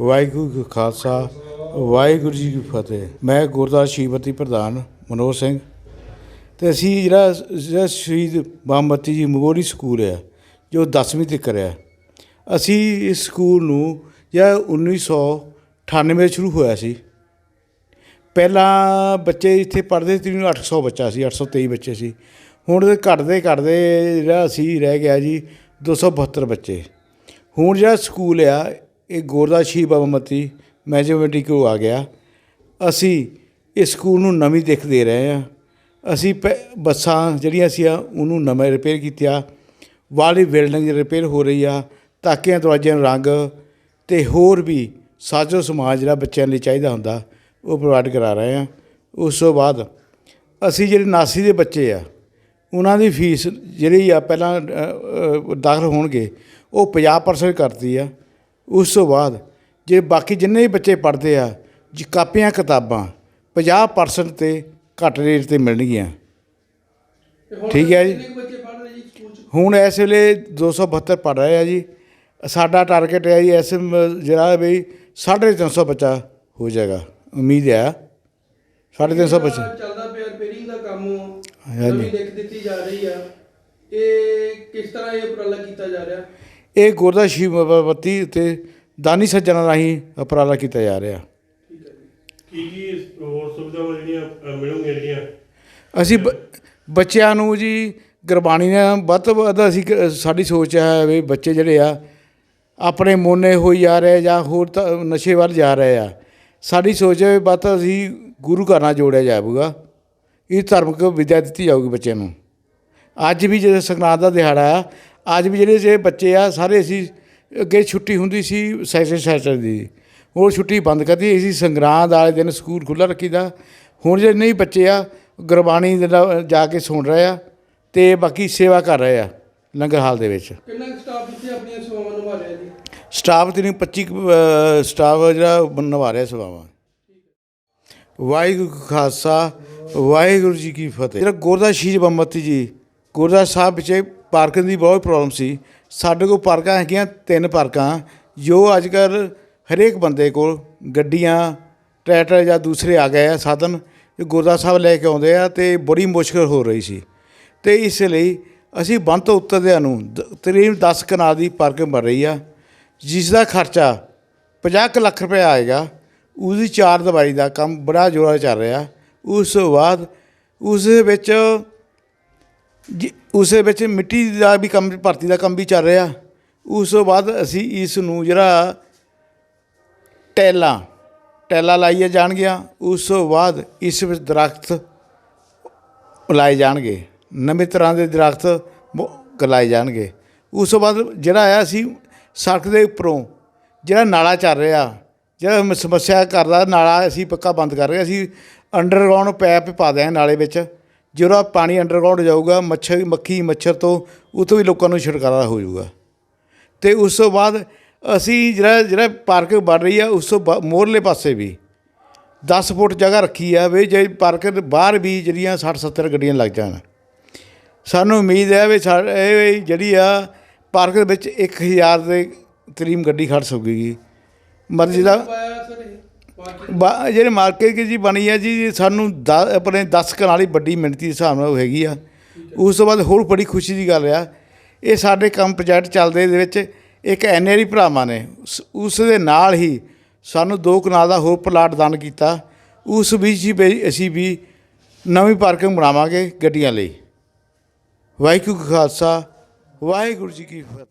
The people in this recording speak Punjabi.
ਵਾਹਿਗੁਰੂ ਜੀ ਕਾ ਖਾਲਸਾ, ਵਾਹਿਗੁਰੂ ਜੀ ਕੀ ਫਤਿਹ। ਮੈਂ ਗੁਰਦੁਆਰਾ ਸ਼ੀਵਤੀ ਪ੍ਰਧਾਨ ਮਨੋਜ ਸਿੰਘ ਤੇ ਅਸੀਂ ਜਿਹੜਾ ਜਿਹੜਾ ਸ਼ਹੀਦ ਬਾਮਤੀ ਜੀ ਮਗੋਰੀ ਸਕੂਲ ਹੈ ਜੋ 10ਵੀਂ ਤੱਕ ਹੈ ਅਸੀਂ ਇਸ ਸਕੂਲ ਨੂੰ ਜਿਹੜਾ 1998 ਵਿੱਚ ਸ਼ੁਰੂ ਹੋਇਆ ਸੀ। ਪਹਿਲਾਂ ਬੱਚੇ ਇੱਥੇ ਪੜ੍ਹਦੇ ਸੀ, ਤਕਰੀਬਨ 800 ਬੱਚਾ ਸੀ 823 ਬੱਚੇ ਸੀ। ਹੁਣ ਇਹ ਘਟਦੇ ਘਟਦੇ ਜਿਹੜਾ ਅਸੀਂ ਰਹਿ ਗਿਆ ਜੀ 272 ਬੱਚੇ। ਹੁਣ ਜਿਹੜਾ ਸਕੂਲ ਆ ਇਹ ਗੋਰਦਾ ਸ਼ੀ ਬਾਬਾ ਮੈਜਮੈਂਟਿਕ ਕੋ ਆ ਗਿਆ। ਅਸੀਂ ਇਸ ਸਕੂਲ ਨੂੰ ਨਵੀਂ ਦਿੱਖ ਦੇ ਰਹੇ ਹਾਂ। ਅਸੀਂ ਪਹਿ- ਬੱਸਾਂ ਜਿਹੜੀਆਂ ਸੀ ਉਹਨੂੰ ਨਵੇਂ ਰਿਪੇਅਰ ਕੀਤੀਆਂ। ਵਾਲੀ ਬਿਲਡਿੰਗ ਰਿਪੇਅਰ ਹੋ ਰਹੀ ਆ, ਤਾਕਿਆਂ ਦਰਵਾਜ਼ਿਆਂ ਨੂੰ ਰੰਗ ਤੇ ਹੋਰ ਵੀ ਸਾਜੋ ਸਮਾਜ ਜਿਹੜਾ ਬੱਚਿਆਂ ਲਈ ਚਾਹੀਦਾ ਹੁੰਦਾ, ਉਹ ਪ੍ਰੋਵਾਈਡ ਕਰਾ ਰਹੇ ਆ ਉਸ ਤੋਂ ਬਾਅਦ ਅਸੀਂ ਜਿਹੜੇ ਨਾਸੀ ਦੇ ਬੱਚੇ ਆ, ਉਹਨਾਂ ਦੀ ਫੀਸ ਜਿਹੜੀ ਆ ਪਹਿਲਾਂ ਦਾਖਲ ਹੋਣਗੇ, ਉਹ 50% ਕਰਤੀ ਆ। ਉਸ ਤੋਂ ਬਾਅਦ ਜੇ ਬਾਕੀ ਜਿੰਨੇ ਵੀ ਬੱਚੇ ਪੜ੍ਹਦੇ ਆ ਜੀ ਕਾਪੀਆਂ ਕਿਤਾਬਾਂ 50% ਤੇ ਘੱਟ ਰੇਟ ਤੇ ਮਿਲਣਗੀਆਂ। ਠੀਕ ਹੈ ਜੀ? ਹੁਣ ਇਸ ਵੇਲੇ 272 ਪੜ ਰਹੇ ਆ ਜੀ। ਸਾਡਾ ਟਾਰਗੇਟ ਹੈ ਜੀ ਇਸ ਜਿਹੜਾ ਵੀ 350 ਬੱਚਾ ਹੋ ਜਾਏਗਾ। ਉਮੀਦ ਹੈ। 350 ਬੱਚਾ। ਚੱਲਦਾ ਪਿਆ ਰਿਪੇਅਰਿੰਗ ਦਾ ਕੰਮ। ਨਵੀਂ ਦਿੱਖ ਦਿੱਤੀ ਜਾ ਰਹੀ ਆ। ਇਹ ਕਿਸ ਤਰ੍ਹਾਂ ਇਹ ਉਪਰਾਲਾ ਕੀਤਾ ਜਾ ਰਿਹਾ? ਇਹ ਗੁਰਦਾ ਸ਼ਿਵਵਤੀ ਤੇ ਦਾਨੀ ਸੱਜਣਾ ਰਾਹੀਂ ਉਪਰਾਲਾ ਕੀਤਾ ਜਾ ਰਿਹਾ। ਕੀ ਕੀ ਹੋਰ ਸੁਵਿਧਾਵਾਂ ਜਿਹੜੀਆਂ ਮਿਲਣਗੀਆਂ ਜਿਹੜੀਆਂ? ਅਸੀਂ ਬੱਚਿਆਂ ਨੂੰ ਜੀ ਗੁਰਬਾਣੀ ਨਾਲ ਵੱਧ ਤੋਂ ਵੱਧ ਅਸੀਂ ਸਾਡੀ ਸੋਚ ਹੈ ਵੀ ਬੱਚੇ ਜਿਹੜੇ ਆ ਆਪਣੇ ਮੋਨੇ ਹੋਈ ਜਾ ਰਹੇ ਜਾਂ ਹੋਰ ਨਸ਼ੇ ਵੱਲ ਜਾ ਰਹੇ ਆ। ਸਾਡੀ ਸੋਚ ਹੈ ਵੱਧ ਅਸੀਂ ਗੁਰੂ ਘਰ ਨਾਲ ਜੋੜਿਆ ਜਾਊਗਾ ਇਹ ਧਾਰਮਿਕ ਵਿਦਿਆ ਦਿੱਤੀ ਜਾਊਗੀ ਬੱਚਿਆਂ ਨੂੰ। ਅੱਜ ਵੀ ਜਦੋਂ ਸੰਗਰਾਂਦ ਦਾ ਦਿਹਾੜਾ ਆ ਅੱਜ ਵੀ ਜਿਹੜੇ ਜੇ ਬੱਚੇ ਆ ਸਾਰੇ ਅਸੀਂ ਅੱਗੇ ਛੁੱਟੀ ਹੁੰਦੀ ਸੀ ਸੈਸ਼ਨ ਸੈਸ਼ਨ ਦੀ। ਉਹ ਛੁੱਟੀ ਬੰਦ ਕਰਦੀ ਅਸੀਂ ਸੰਗਰਾਂਦ ਵਾਲੇ ਦਿਨ ਸਕੂਲ ਖੁੱਲ੍ਹਾ ਰੱਖੀਦਾ। ਹੁਣ ਜਿਹੜੇ ਨਹੀਂ ਬੱਚੇ ਆ ਗੁਰਬਾਣੀ ਜਾ ਕੇ ਸੁਣ ਰਹੇ ਆ ਤੇ ਬਾਕੀ ਸੇਵਾ ਕਰ ਰਹੇ ਆ ਲੰਗਰ ਹਾਲ ਦੇ ਵਿੱਚ। ਕਿੰਨਾ ਸਟਾਫ ਇੱਥੇ ਆਪਣੀਆਂ ਸੇਵਾਵਾਂ ਨਿਭਾ ਰਿਹਾ ਜੀ? ਸਟਾਫ ਤੇ 25 ਕੁ, ਅ, ਸਟਾਫ ਜਿਹੜਾ ਨਿਭਾ ਰਿਹਾ ਸੇਵਾਵਾਂ। ਵਾਹਿਗੁਰੂ ਖਾਲਸਾ ਵਾਹਿਗੁਰੂ ਜੀ ਕੀ ਫਤਿਹ। ਜਿਹੜਾ ਗੁਰਦਾ ਸ਼ੀਜ ਬੰਮਤੀ ਜੀ ਗੁਰਦਾ ਸਾਹਿਬ ਵਿੱਚ ਪਾਰਕਿੰਗ ਦੀ ਬਹੁਤ ਪ੍ਰੋਬਲਮ ਸੀ। ਸਾਡੇ ਕੋਲ ਪਾਰਕਾਂ ਹੈਗੀਆਂ, ਤਿੰਨ ਪਾਰਕਾਂ। ਜੋ ਅੱਜ ਕੱਲ੍ਹ ਹਰੇਕ ਬੰਦੇ ਕੋਲ ਗੱਡੀਆਂ, ਟਰੈਕਟਰ ਜਾਂ ਦੂਸਰੇ ਆ ਗਏ ਆ ਸਾਧਨ ਇਹ ਗੁਰਦਾ ਸਾਹਿਬ ਲੈ ਕੇ ਆਉਂਦੇ ਆ ਤੇ ਬੜੀ ਮੁਸ਼ਕਲ ਹੋ ਰਹੀ ਸੀ। ਤੇ ਇਸ ਲਈ ਅਸੀਂ ਬੰਦ ਤੋਂ ਉਤਰਦਿਆਂ ਨੂੰ ਦ- ਤਕਰੀਬਨ 10 ਕਨਾਲ ਦੀ ਪਾਰਕਿੰਗ ਬਣ ਰਹੀ ਆ, ਜਿਸ ਦਾ ਖਰਚਾ 50 ਕੁ ਲੱਖ ਰੁਪਏ ਆਏਗਾ। ਉਹਦੀ ਚਾਰ ਦੀਵਾਰੀ ਦਾ ਕੰਮ ਬੜਾ ਜ਼ੋਰਾਂ ਚੱਲ ਰਿਹਾ। ਉਸ ਤੋਂ ਬਾਅਦ ਉਸ ਵਿੱਚ ਜੀ- ਉਸ ਵਿੱਚ ਮਿੱਟੀ ਦਾ ਵੀ ਕੰਮ, ਭਰਤੀ ਦਾ ਕੰਮ ਵੀ ਚੱਲ ਰਿਹਾ। ਉਸ ਤੋਂ ਬਾਅਦ ਅਸੀਂ ਇਸ ਨੂੰ ਜਿਹੜਾ ਟੈਲਾਂ ਟੈਲਾਂ ਲਾਈਆਂ ਜਾਣਗੀਆਂ। ਉਸ ਤੋਂ ਬਾਅਦ ਇਸ ਵਿੱਚ ਦਰਖਤ ਲਾਏ ਜਾਣਗੇ। ਨਵੇਂ ਤਰ੍ਹਾਂ ਦੇ ਦਰਖਤ ਮ- ਲਾਏ ਜਾਣਗੇ। ਉਸ ਤੋਂ ਬਾਅਦ ਜਿਹੜਾ ਆਇਆ ਸੀ ਸੜਕ ਦੇ ਉੱਪਰੋਂ, ਜਿਹੜਾ ਨਾਲਾ ਚੱਲ ਰਿਹਾ, ਜਿਹੜਾ ਸਮੱਸਿਆ ਕਰਦਾ ਨਾਲਾ ਅਸੀਂ ਪੱਕਾ ਬੰਦ ਕਰ ਰਹੇ ਅਸੀਂ ਅੰਡਰਗਰਾਉਂਡ ਪੈਪ ਪਾ ਦਿਆਂ ਨਾਲੇ ਵਿੱਚ। ਜਿਹੜਾ ਪਾਣੀ ਅੰਡਰਗਰਾਉਂਡ ਜਾਊਗਾ, ਮੱਛਰ, ਮੱਖੀ, ਮੱਛਰ ਤੋਂ ਉਹ ਵੀ ਲੋਕਾਂ ਨੂੰ ਛੁਟਕਾਰਾ ਹੋ ਜਾਊਗਾ। ਤੇ ਉਸ ਤੋਂ ਬਾਅਦ ਅਸੀਂ ਜਿਹੜਾ ਜਿਹੜਾ ਪਾਰਕ ਬਣ ਰਹੀ ਆ, ਉਸ ਤੋਂ ਬਾ- ਮੋਹਰਲੇ ਪਾਸੇ ਵੀ 10 ਫੁੱਟ ਜਗ੍ਹਾ ਰੱਖੀ ਆ ਵੀ ਜੇ ਪਾਰਕ ਦੇ ਬਾਹਰ ਵੀ ਜਿਹੜੀਆਂ 60 70 ਗੱਡੀਆਂ ਲੱਗ ਜਾਣ। ਸਾਨੂੰ ਉਮੀਦ ਹੈ ਵੀ ਸਾ- ਇਹ ਜਿਹੜੀ ਆ ਪਾਰਕ ਦੇ ਵਿੱਚ 1000 ਦੇ ਕਰੀਬ ਗੱਡੀ ਖੜ ਸਕੂਗੀ। ਮਰਜ਼ੀ ਦਾ ਬਾ- ਜਿਹੜੇ ਮਾਰਕੀਟ ਕੀ ਜੀ ਬਣੀ ਆ ਜੀ, ਸਾਨੂੰ ਦ- ਆਪਣੇ 10 ਕਨਾਲੀ ਵੱਡੀ ਮਿਹਨਤੀ ਦੇ ਹਿਸਾਬ ਨਾਲ ਹੈਗੀ ਆ। ਉਸ ਤੋਂ ਬਾਅਦ ਹੋਰ ਬੜੀ ਖੁਸ਼ੀ ਦੀ ਗੱਲ ਆ। ਇਹ ਸਾਡੇ ਕੰਮ ਪ੍ਰੋਜੈਕਟ ਚੱਲਦੇ ਦੇ ਵਿੱਚ ਇੱਕ ਐਨਆਰਈ ਭਰਾਵਾਂ ਨੇ। ਉਸ- ਉਸ ਦੇ ਨਾਲ ਹੀ ਸਾਨੂੰ ਦੋ ਕਨਾਲ ਦਾ ਹੋਰ ਪਲਾਟ ਦਾਨ ਕੀਤਾ। ਉਸ ਵਿੱਚ ਹੀ ਵੀ ਅਸੀਂ ਵੀ ਨਵੀਂ ਪਾਰਕਿੰਗ ਬਣਾਵਾਂਗੇ ਗੱਡੀਆਂ ਲਈ। ਵਾਹਿਗੁਰੂ ਜੀ ਕਾ ਖਾਲਸਾ, ਵਾਹਿਗੁਰੂ ਜੀ ਕੀ ਫਤਿਹ।